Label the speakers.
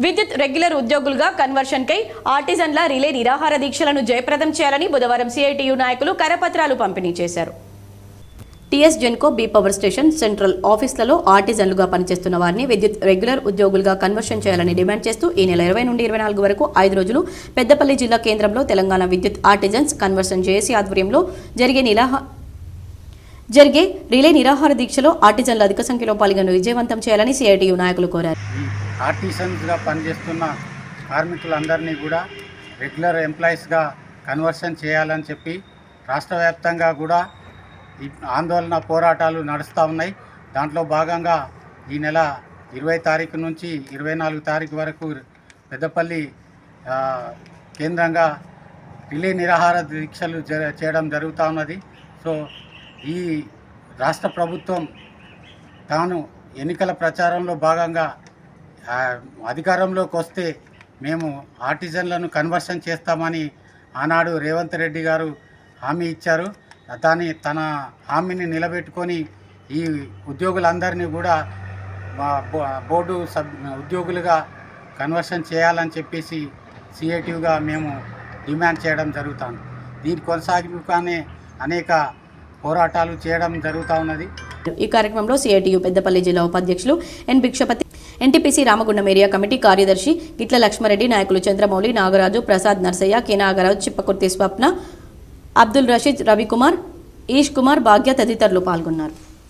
Speaker 1: విద్యుత్ రెగ్యులర్ ఉద్యోగులుగా కన్వర్షన్కై ఆర్టిజన్ల రిలే నిరాహార దీక్షలను జయప్రదం చేయాలని బుధవారం సిఐటియు నాయకులు కరపత్రాలు పంపిణీ చేశారు. TS Genco B power station central ఆఫీసులలో ఆర్టిజన్లుగా పనిచేస్తున్న వారిని విద్యుత్ రెగ్యులర్ ఉద్యోగులుగా కన్వర్షన్ చేయాలని డిమాండ్ చేస్తూ ఈ నెల ఇరవై నుండి ఇరవై నాలుగు వరకు ఐదు రోజులు పెద్దపల్లి జిల్లా కేంద్రంలో తెలంగాణ విద్యుత్ ఆర్టిజన్స్ కన్వర్షన్ జేఏసీ ఆధ్వర్యంలో జరిగే నిరాహ జరిగే రిలే నిరాహార దీక్షలో ఆర్టిజన్లు అధిక సంఖ్యలో పాల్గొని విజయవంతం చేయాలని సిఐటియు నాయకులు కోరారు.
Speaker 2: ఆర్టిసన్స్గా పనిచేస్తున్న కార్మికులందరినీ కూడా రెగ్యులర్ ఎంప్లాయీస్గా కన్వర్షన్ చేయాలని చెప్పి రాష్ట్ర వ్యాప్తంగా కూడా ఈ ఆందోళన పోరాటాలు నడుస్తూ ఉన్నాయి. దాంట్లో భాగంగా ఈ నెల ఇరవై తారీఖు నుంచి ఇరవై నాలుగు తారీఖు వరకు పెద్దపల్లి కేంద్రంగా రిలే నిరాహార దీక్షలు జ- చేయడం జరుగుతూ ఉన్నది. సో ఈ రాష్ట్ర ప్రభుత్వం తాను ఎన్నికల ప్రచారంలో భాగంగా అధికారంలోకి వస్తే మేము ఆర్టిజన్లను కన్వర్షన్ చేస్తామని ఆనాడు రేవంత్ రెడ్డి గారు హామీ ఇచ్చారు. దాన్ని తన హామీని నిలబెట్టుకొని ఈ ఉద్యోగులందరినీ కూడా మా బోర్డు సబ్ ఉద్యోగులుగా కన్వర్షన్ చేయాలని చెప్పేసి సిఐటివ్గా మేము డిమాండ్ చేయడం జరుగుతుంది దీని కొనసాగింపుగానే అనేక పోరాటాలు చేయడం జరుగుతూ ఉన్నది.
Speaker 1: ఈ కార్యక్రమంలో సిఐటియు పెద్దపల్లి జిల్లా ఉపాధ్యక్షులు N Bhikshapathi NTPC Ramagundam area committee కార్యదర్శి గిట్ల లక్ష్మారెడ్డి నాయకులు చంద్రమౌళి నాగరాజు ప్రసాద్ నర్సయ్య కె నాగరాజు చిప్పకుర్తి స్వప్న అబ్దుల్ రషీద్ రవికుమార్ ఈష్ కుమార్ భాగ్య తదితరులు పాల్గొన్నారు.